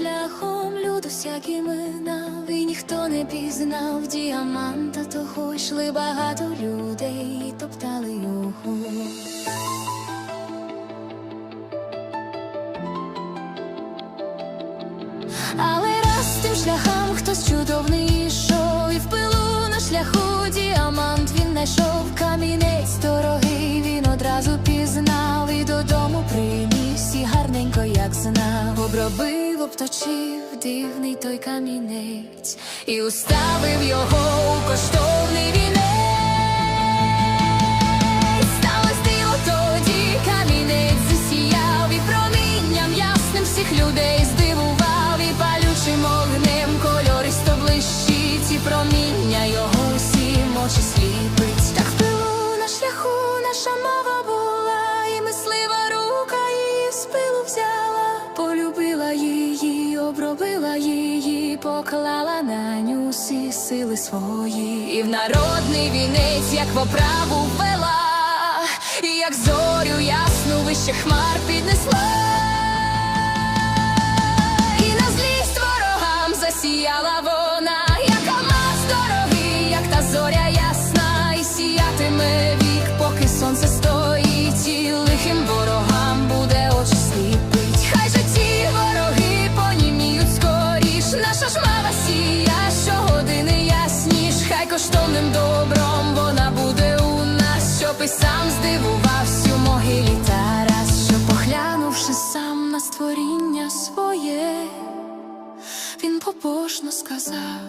шляхом люду всякий минав, і ніхто не пізнав діаманта, того йшли багато людей топтали його. Але раз тим шляхам хтось чудовний йшов, і в пилу на шляху діамант він знайшов як знав, обробив, обточив дивний той камінець, і уставив його у коштовний обробила її, поклала на ню всі сили свої, і в народний вінець, як в оправу вела, і як зорю ясну вище хмар піднесла, коштовним добром вона буде у нас, щоб і сам здивувався у могилі Тарас, що поглянувши сам на створіння своє, він побожно сказав.